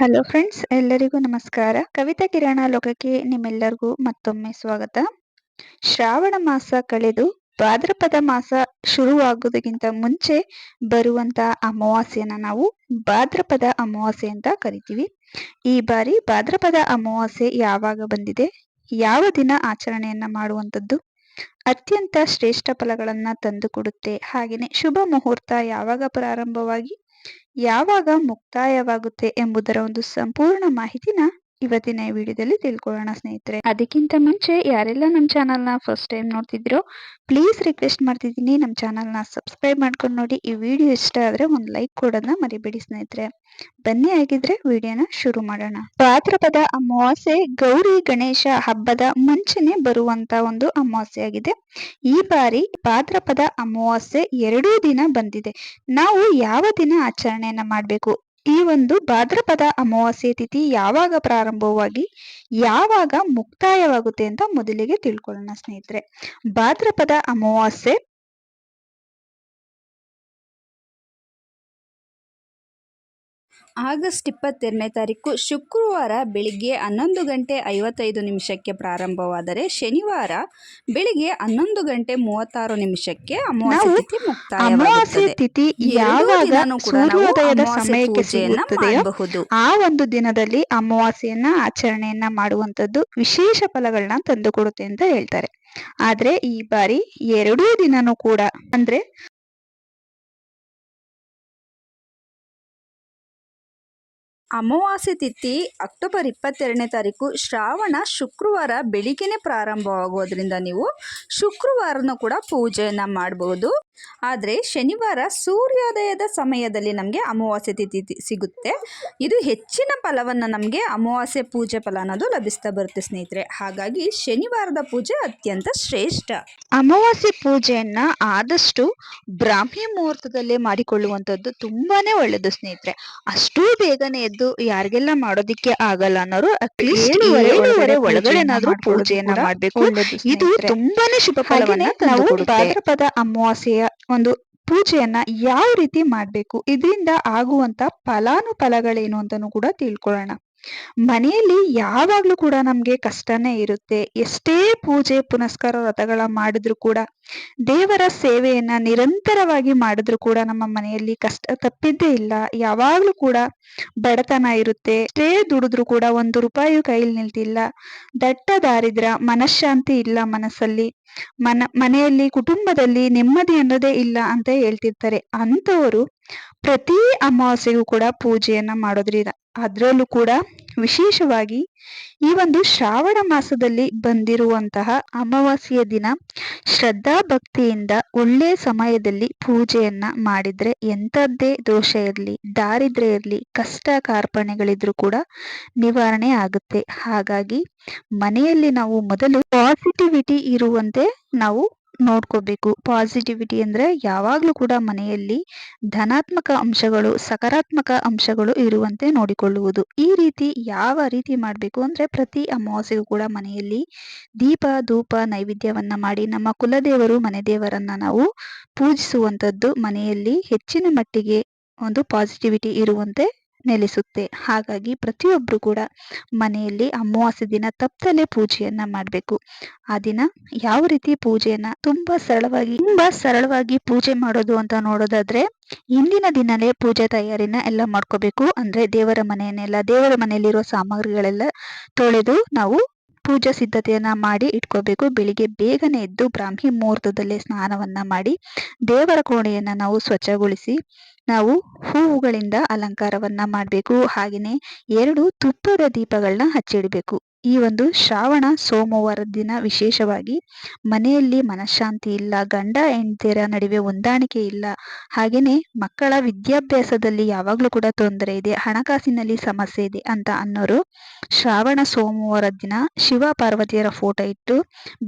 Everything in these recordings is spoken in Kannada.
ಹಲೋ ಫ್ರೆಂಡ್ಸ್ ಎಲ್ಲರಿಗೂ ನಮಸ್ಕಾರ. ಕವಿತಾ ಕಿರಣ ಲೋಕಕ್ಕೆ ನಿಮ್ಮೆಲ್ಲರಿಗೂ ಮತ್ತೊಮ್ಮೆ ಸ್ವಾಗತ. ಶ್ರಾವಣ ಮಾಸ ಕಳೆದು ಭಾದ್ರಪದ ಮಾಸ ಶುರುವಾಗುವುದಕ್ಕಿಂತ ಮುಂಚೆ ಬರುವಂತ ಅಮಾವಾಸ್ಯನ ನಾವು ಭಾದ್ರಪದ ಅಮಾವಾಸ್ಯೆ ಅಂತ ಕರಿತೀವಿ. ಈ ಬಾರಿ ಭಾದ್ರಪದ ಅಮಾವಾಸ್ಯೆ ಯಾವಾಗ ಬಂದಿದೆ? ಯಾವ ದಿನ ಆಚರಣೆಯನ್ನ ಮಾಡುವಂಥದ್ದು? ಅತ್ಯಂತ ಶ್ರೇಷ್ಠ ಫಲಗಳನ್ನ ತಂದು ಕೊಡುತ್ತೆ. ಹಾಗೆಯೇ ಶುಭ ಮುಹೂರ್ತ ಯಾವಾಗ ಪ್ರಾರಂಭವಾಗಿ? ಯಾವಾಗ ಮುಕ್ತಾಯವಾಗುತ್ತೆ ಎಂಬುದರ ಒಂದು ಸಂಪೂರ್ಣ ಮಾಹಿತಿನ ಇವತ್ತಿನ ಈ ವಿಡಿಯೋದಲ್ಲಿ ತಿಳ್ಕೊಳ್ಳೋಣ ಸ್ನೇಹಿತರೆ. ಅದಕ್ಕಿಂತ ಮುಂಚೆ ಯಾರೆಲ್ಲ ನಮ್ಮ ಚಾನಲ್ನ ಫಸ್ಟ್ ಟೈಮ್ ನೋಡ್ತಿದ್ರೋ ಪ್ಲೀಸ್ ರಿಕ್ವೆಸ್ಟ್ ಮಾಡ್ತಿದ್ದೀನಿ ನಮ್ಮ ಚಾನಲ್ನ ಸಬ್ಸ್ಕ್ರೈಬ್ ಮಾಡ್ಕೊಂಡು ನೋಡಿ. ಈ ವಿಡಿಯೋ ಇಷ್ಟ ಆದರೆ ಒಂದು ಲೈಕ್ ಕೊಡೋದನ್ನ ಮರಿಬೇಡಿ ಸ್ನೇಹಿತರೆ. ಬನ್ನಿ ಆಗಿದ್ರೆ ವಿಡಿಯೋನ ಶುರು ಮಾಡೋಣ. ಭಾದ್ರಪದ ಅಮಾವಾಸ್ಯೆ ಗೌರಿ ಗಣೇಶ ಹಬ್ಬದ ಮುಂಚೆನೆ ಬರುವಂತ ಒಂದು ಅಮಾವಾಸ್ಯೆ ಆಗಿದೆ ಈ ಬಾರಿ ಭಾದ್ರಪದ ಅಮಾವಾಸ್ಯೆ ಎರಡೂ ದಿನ ಬಂದಿದೆ. ನಾವು ಯಾವ ದಿನ ಆಚರಣೆಯನ್ನ ಮಾಡಬೇಕು? ಈ ಒಂದು ಭಾದ್ರಪದ ಅಮಾವಾಸ್ಯೆ ತಿಥಿ ಯಾವಾಗ ಪ್ರಾರಂಭವಾಗಿ ಯಾವಾಗ ಮುಕ್ತಾಯವಾಗುತ್ತೆ ಅಂತ ಮೊದಲಿಗೆ ತಿಳ್ಕೊಳ್ಳೋಣ ಸ್ನೇಹಿತರೆ. ಭಾದ್ರಪದ ಅಮಾವಾಸ್ಯೆ ಆಗಸ್ಟ್ ಇಪ್ಪತ್ತೆರಡನೇ ತಾರೀಕು ಶುಕ್ರವಾರ ಬೆಳಿಗ್ಗೆ ಹನ್ನೊಂದು ಗಂಟೆ ಐವತ್ತೈದು ನಿಮಿಷಕ್ಕೆ ಪ್ರಾರಂಭವಾದರೆ ಶನಿವಾರ ಬೆಳಿಗ್ಗೆ ಹನ್ನೊಂದು ಗಂಟೆ ಮೂವತ್ತಾರು ನಿಮಿಷಕ್ಕೆ ಅಮಾವಾಸ್ಯೆ ತಿಥಿ ಯಾವಾಗ ಸೂರ್ಯೋದಯದ ಸಮಯಕ್ಕೆ ಸಿಗುತ್ತದೆಯೋ ಆ ಒಂದು ದಿನದಲ್ಲಿ ಅಮಾವಾಸ್ಯೆಯನ್ನ ಆಚರಣೆಯನ್ನ ಮಾಡುವಂತದ್ದು ವಿಶೇಷ ಫಲಗಳನ್ನ ತಂದುಕೊಡುತ್ತೆ ಅಂತ ಹೇಳ್ತಾರೆ. ಆದ್ರೆ ಈ ಬಾರಿ ಎರಡೂ ದಿನನೂ ಕೂಡ ಅಂದ್ರೆ ಅಮಾವಾಸ್ಯೆ ತಿಥಿ ಅಕ್ಟೋಬರ್ ಇಪ್ಪತ್ತೆರಡನೇ ತಾರೀಕು ಶ್ರಾವಣ ಶುಕ್ರವಾರ ಬೆಳಿಗ್ಗೆನೇ ಪ್ರಾರಂಭವಾಗೋದ್ರಿಂದ ನೀವು ಶುಕ್ರವಾರನೂ ಕೂಡ ಪೂಜೆಯನ್ನು ಮಾಡಬಹುದು ಆದರೆ ಶನಿವಾರ ಸೂರ್ಯೋದಯದ ಸಮಯದಲ್ಲಿ ನಮಗೆ ಅಮಾವಾಸ್ಯೆ ತಿಥಿ ಸಿಗುತ್ತೆ. ಇದು ಹೆಚ್ಚಿನ ಫಲವನ್ನು ನಮಗೆ ಅಮಾವಾಸ್ಯೆ ಪೂಜೆ ಫಲ ಅನ್ನೋದು ಲಭಿಸ್ತಾ ಬರುತ್ತೆ ಸ್ನೇಹಿತರೆ. ಹಾಗಾಗಿ ಶನಿವಾರದ ಪೂಜೆ ಅತ್ಯಂತ ಶ್ರೇಷ್ಠ. ಅಮಾವಾಸ್ಯೆ ಪೂಜೆಯನ್ನು ಆದಷ್ಟು ಬ್ರಾಹ್ಮಿ ಮುಹೂರ್ತದಲ್ಲೇ ಮಾಡಿಕೊಳ್ಳುವಂತದ್ದು ತುಂಬಾನೇ ಒಳ್ಳೆಯದು ಸ್ನೇಹಿತರೆ. ಅಷ್ಟೂ ಬೇಗನೆ ಎದ್ದು ಯಾರಿಗೆಲ್ಲ ಮಾಡೋದಿಕ್ಕೆ ಆಗಲ್ಲ ಅನ್ನೋರು ಅಟ್ಲೀಸ್ಟ್ ಏಳುವರೆ ಏಳುವರೆ ಒಳಗಡೆ ಒಳಗಡೆನಾದ್ರೂ ಪೂಜೆಯನ್ನ ಮಾಡಬೇಕು. ಇದು. ತುಂಬಾನೇ ಶುಭ ಫಲವನ್ನು ನಾವು. ಭಾದ್ರಪದ ಅಮಾವಾಸ್ಯೆಯ ಒಂದು ಪೂಜೆಯನ್ನ ಯಾವ ರೀತಿ ಮಾಡ್ಬೇಕು? ಇದರಿಂದ ಆಗುವಂತ ಫಲಾನುಫಲಗಳೇನು ಅಂತಾನು ಕೂಡ ತಿಳ್ಕೊಳ್ಳೋಣ. ಮನೆಯಲ್ಲಿ ಯಾವಾಗ್ಲೂ ಕೂಡ ನಮ್ಗೆ ಕಷ್ಟನೇ ಇರುತ್ತೆ. ಎಷ್ಟೇ ಪೂಜೆ, ಪುನಸ್ಕಾರ ವ್ರತಗಳ ಮಾಡಿದ್ರು ಕೂಡ ದೇವರ ಸೇವೆಯನ್ನ ನಿರಂತರವಾಗಿ ಮಾಡಿದ್ರು ಕೂಡ ನಮ್ಮ ಮನೆಯಲ್ಲಿ ಕಷ್ಟ ತಪ್ಪಿದ್ದೇ ಇಲ್ಲ. ಯಾವಾಗ್ಲೂ ಕೂಡ ಬಡತನ ಇರುತ್ತೆ. ಎಷ್ಟೇ ದುಡಿದ್ರು ಕೂಡ ಒಂದು ರೂಪಾಯಿ ಕೈಲಿ ನಿಲ್ತಿಲ್ಲ. ದಟ್ಟ ದಾರಿದ್ರ ಮನಃಶಾಂತಿ ಇಲ್ಲ ಮನಸ್ಸಲ್ಲಿ. ಮನ ಮನೆಯಲ್ಲಿ ಕುಟುಂಬದಲ್ಲಿ ನೆಮ್ಮದಿ ಅನ್ನೋದೇ ಇಲ್ಲ ಅಂತ ಹೇಳ್ತಿರ್ತಾರೆ. ಅಂತವರು ಪ್ರತಿ ಅಮಾವಾಸ್ಯೆಗೂ ಕೂಡ ಪೂಜೆಯನ್ನ ಮಾಡೋದ್ರಿಂದ ಅದ್ರಲ್ಲೂ ಕೂಡ ವಿಶೇಷವಾಗಿ ಈ ಒಂದು ಶ್ರಾವಣ ಮಾಸದಲ್ಲಿ ಬಂದಿರುವಂತಹ ಅಮಾವಾಸ್ಯೆಯ ದಿನ ಶ್ರದ್ಧಾ ಭಕ್ತಿಯಿಂದ ಒಳ್ಳೆಯ ಸಮಯದಲ್ಲಿ ಪೂಜೆಯನ್ನ ಮಾಡಿದ್ರೆ ಎಂಥದ್ದೇ ದೋಷ ಇರಲಿ ದಾರಿದ್ರ್ಯ ಇರಲಿ, ಕಷ್ಟ ಕಾರ್ಪಣೆಗಳಿದ್ರು ಕೂಡ ನಿವಾರಣೆ ಆಗುತ್ತೆ. ಹಾಗಾಗಿ ಮನೆಯಲ್ಲಿ ನಾವು ಮೊದಲು ಪಾಸಿಟಿವಿಟಿ ಇರುವಂತೆ ನಾವು ನೋಡ್ಕೋಬೇಕು. ಪಾಸಿಟಿವಿಟಿ ಅಂದ್ರೆ ಯಾವಾಗಲೂ ಕೂಡ ಮನೆಯಲ್ಲಿ ಧನಾತ್ಮಕ ಅಂಶಗಳು, ಸಕಾರಾತ್ಮಕ ಅಂಶಗಳು ಇರುವಂತೆ ನೋಡಿಕೊಳ್ಳುವುದು. ಈ ರೀತಿ ಯಾವ ರೀತಿ ಮಾಡಬೇಕು ಅಂದ್ರೆ ಪ್ರತಿ ಅಮಾವಾಸ್ಯೆಗೂ ಕೂಡ ಮನೆಯಲ್ಲಿ ದೀಪ, ಧೂಪ, ನೈವೇದ್ಯವನ್ನ ಮಾಡಿ ನಮ್ಮ ಕುಲದೇವರು ಮನೆ ದೇವರನ್ನ ನಾವು ಪೂಜಿಸುವಂತದ್ದು ಮನೆಯಲ್ಲಿ ಹೆಚ್ಚಿನ ಮಟ್ಟಿಗೆ ಒಂದು ಪಾಸಿಟಿವಿಟಿ ಇರುವಂತೆ ನೆಲೆಸುತ್ತೆ. ಹಾಗಾಗಿ ಪ್ರತಿಯೊಬ್ರು ಕೂಡ ಮನೆಯಲ್ಲಿ ಅಮಾವಾಸ್ಯೆ ದಿನ ತಪ್ಪದಲ್ಲೇ ಪೂಜೆಯನ್ನ ಮಾಡಬೇಕು. ಆ ದಿನ ಯಾವ ರೀತಿ ಪೂಜೆಯನ್ನ ತುಂಬಾ ಸರಳವಾಗಿ ತುಂಬಾ ಸರಳವಾಗಿ ಪೂಜೆ ಮಾಡೋದು ಅಂತ ನೋಡೋದಾದ್ರೆ ಇಂದಿನ ದಿನನೇ ಪೂಜೆ ತಯಾರಿನ ಎಲ್ಲ ಮಾಡ್ಕೋಬೇಕು. ಅಂದ್ರೆ ದೇವರ ಮನೆಯನ್ನೆಲ್ಲ, ದೇವರ ಮನೆಯಲ್ಲಿರೋ ಸಾಮಗ್ರಿಗಳೆಲ್ಲ ತೊಳೆದು ನಾವು ಪೂಜಾ ಸಿದ್ಧತೆಯನ್ನ ಮಾಡಿ ಇಟ್ಕೋಬೇಕು. ಬೆಳಿಗ್ಗೆ ಬೇಗನೆ ಎದ್ದು ಬ್ರಾಹ್ಮಿ ಮುಹೂರ್ತದಲ್ಲೇ ಸ್ನಾನವನ್ನ ಮಾಡಿ ದೇವರ ಕೋಣೆಯನ್ನ ನಾವು ಸ್ವಚ್ಛಗೊಳಿಸಿ ನಾವು ಹೂವುಗಳಿಂದ ಅಲಂಕಾರವನ್ನ ಮಾಡಬೇಕು. ಹಾಗೆಯೇ ಎರಡು ತುಪ್ಪದ ದೀಪಗಳನ್ನ ಹಚ್ಚಿಡಬೇಕು. ಈ ಒಂದು ಶ್ರಾವಣ ಸೋಮವಾರ ದಿನ ವಿಶೇಷವಾಗಿ ಮನೆಯಲ್ಲಿ ಮನಃಶಾಂತಿ ಇಲ್ಲ, ಗಂಡ ಹೆಂಡತಿಯರ ನಡುವೆ ಹೊಂದಾಣಿಕೆ ಇಲ್ಲ ಹಾಗೆಯೇ ಮಕ್ಕಳ ವಿದ್ಯಾಭ್ಯಾಸದಲ್ಲಿ ಯಾವಾಗಲೂ ಕೂಡ ತೊಂದರೆ ಇದೆ, ಹಣಕಾಸಿನಲ್ಲಿ ಸಮಸ್ಯೆ ಇದೆ ಅಂತ ಅನ್ನೋರು ಶ್ರಾವಣ ಸೋಮವಾರ ದಿನ ಶಿವ ಪಾರ್ವತಿಯರ ಫೋಟೋ ಇಟ್ಟು,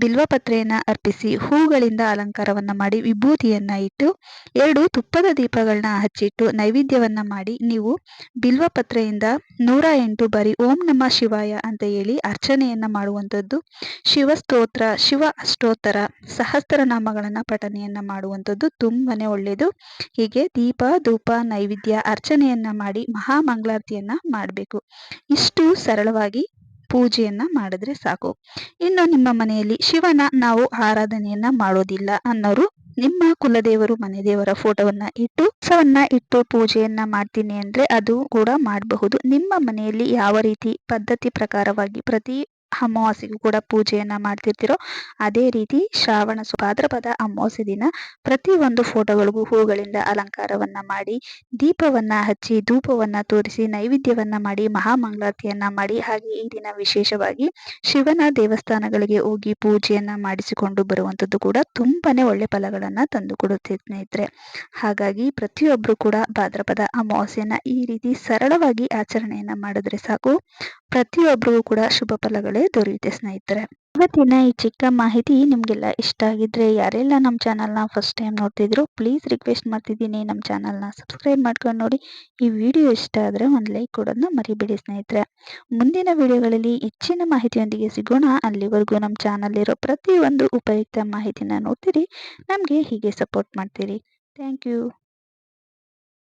ಬಿಲ್ವಪತ್ರೆಯನ್ನು ಅರ್ಪಿಸಿ, ಹೂಗಳಿಂದ ಅಲಂಕಾರವನ್ನ ಮಾಡಿ, ವಿಭೂತಿಯನ್ನ ಇಟ್ಟು, ಎರಡು ತುಪ್ಪದ ದೀಪಗಳನ್ನ ಹಚ್ಚಿಟ್ಟು ನೈವೇದ್ಯವನ್ನ ಮಾಡಿ, ನೀವು ಬಿಲ್ವಪತ್ರೆಯಿಂದ ನೂರ ಎಂಟು ಬಾರಿ ಓಂ ನಮ ಶಿವಾಯ ಅಂತ ಹೇಳಿ ಅರ್ಚನೆಯನ್ನ ಮಾಡುವಂಥದ್ದು, ಶಿವ ಸ್ತೋತ್ರ, ಶಿವ ಅಷ್ಟೋತ್ತರ ಸಹಸ್ರನಾಮಗಳನ್ನು ಪಠನೆಯನ್ನ ಮಾಡುವಂಥದ್ದು ತುಂಬಾನೇ ಒಳ್ಳೆಯದು ಹೀಗೆ ದೀಪ, ಧೂಪ, ನೈವೇದ್ಯ ಅರ್ಚನೆಯನ್ನ ಮಾಡಿ ಮಹಾಮಂಗಳಾರತಿಯನ್ನು ಮಾಡಬೇಕು. ಇಷ್ಟು ಸರಳವಾಗಿ ಪೂಜೆಯನ್ನ ಮಾಡಿದ್ರೆ ಸಾಕು. ಇನ್ನು ನಿಮ್ಮ ಮನೆಯಲ್ಲಿ ಶಿವನ ನಾವು ಆರಾಧನೆಯನ್ನ ಮಾಡೋದಿಲ್ಲ ಅನ್ನೋರು ನಿಮ್ಮ ಕುಲದೇವರು ಮನೆ ದೇವರ ಫೋಟೋವನ್ನ ಇಟ್ಟು, ಸವನ್ನ ಇಟ್ಟು ಪೂಜೆಯನ್ನ ಮಾಡ್ತೀನಿ ಅಂದ್ರೆ ಅದು ಕೂಡ ಮಾಡಬಹುದು. ನಿಮ್ಮ ಮನೆಯಲ್ಲಿ ಯಾವ ರೀತಿ ಪದ್ಧತಿ ಪ್ರಕಾರವಾಗಿ ಪ್ರತಿ ಅಮಾವಾಸ್ಯೆಗೂ ಕೂಡ ಪೂಜೆಯನ್ನ ಮಾಡ್ತಿರ್ತಿರೋ ಅದೇ ರೀತಿ ಶ್ರಾವಣ ಭಾದ್ರಪದ ಅಮಾವಾಸ್ಯೆ ದಿನ ಪ್ರತಿ ಒಂದು ಫೋಟೋಗಳಿಗೂ ಹೂಗಳಿಂದ ಅಲಂಕಾರವನ್ನ ಮಾಡಿ, ದೀಪವನ್ನ ಹಚ್ಚಿ, ಧೂಪವನ್ನ ತೋರಿಸಿ, ನೈವೇದ್ಯವನ್ನ ಮಾಡಿ, ಮಹಾಮಂಗಳಾರತಿಯನ್ನ ಮಾಡಿ, ಹಾಗೆ ಈ ದಿನ ವಿಶೇಷವಾಗಿ ಶಿವನ ದೇವಸ್ಥಾನಗಳಿಗೆ ಹೋಗಿ ಪೂಜೆಯನ್ನ ಮಾಡಿಸಿಕೊಂಡು ಬರುವಂತದ್ದು ಕೂಡ ತುಂಬಾನೇ ಒಳ್ಳೆ ಫಲಗಳನ್ನ ತಂದು ಕೊಡುತ್ತೆ ಸ್ನೇಹಿತರೆ. ಹಾಗಾಗಿ ಪ್ರತಿಯೊಬ್ಬರು ಕೂಡ ಭಾದ್ರಪದ ಅಮಾವಾಸ್ಯೆಯನ್ನ ಈ ರೀತಿ ಸರಳವಾಗಿ ಆಚರಣೆಯನ್ನ ಮಾಡಿದ್ರೆ ಸಾಕು. ಪ್ರತಿಯೊಬ್ಬರಿಗೂ ಕೂಡ ಶುಭ ಫಲಗಳೇ. ದೊರೆಯುತ್ತೆ ಸ್ನೇಹಿತರೆ. ಇವತ್ತಿನ ಈ ಚಿಕ್ಕ ಮಾಹಿತಿ ನಿಮಗೆಲ್ಲ ಇಷ್ಟ ಆಗಿದ್ರೆ ಯಾರೆಲ್ಲ ನಮ್ಮ ಚಾನಲ್ನ ಫಸ್ಟ್ ಟೈಮ್ ನೋಡ್ತಿದ್ರು ಪ್ಲೀಸ್ ರಿಕ್ವೆಸ್ಟ್ ಮಾಡ್ತಿದ್ದೀನಿ ನಮ್ಮ ಚಾನಲ್ನ ಸಬ್ಸ್ಕ್ರೈಬ್ ಮಾಡ್ಕೊಂಡು ನೋಡಿ. ಈ ವಿಡಿಯೋ ಇಷ್ಟ ಆದರೆ ಒಂದು ಲೈಕ್ ಕೊಡೋದನ್ನ ಮರಿಬೇಡಿ ಸ್ನೇಹಿತರೆ. ಮುಂದಿನ ವಿಡಿಯೋಗಳಲ್ಲಿ ಹೆಚ್ಚಿನ ಮಾಹಿತಿಯೊಂದಿಗೆ ಸಿಗೋಣ. ಅಲ್ಲಿವರೆಗೂ ನಮ್ಮ ಚಾನಲ್ಲಿರೋ ಪ್ರತಿಯೊಂದು ಉಪಯುಕ್ತ ಮಾಹಿತಿನ ನೋಡ್ತೀರಿ. ನಮಗೆ ಹೀಗೆ ಸಪೋರ್ಟ್ ಮಾಡ್ತೀರಿ. Thank you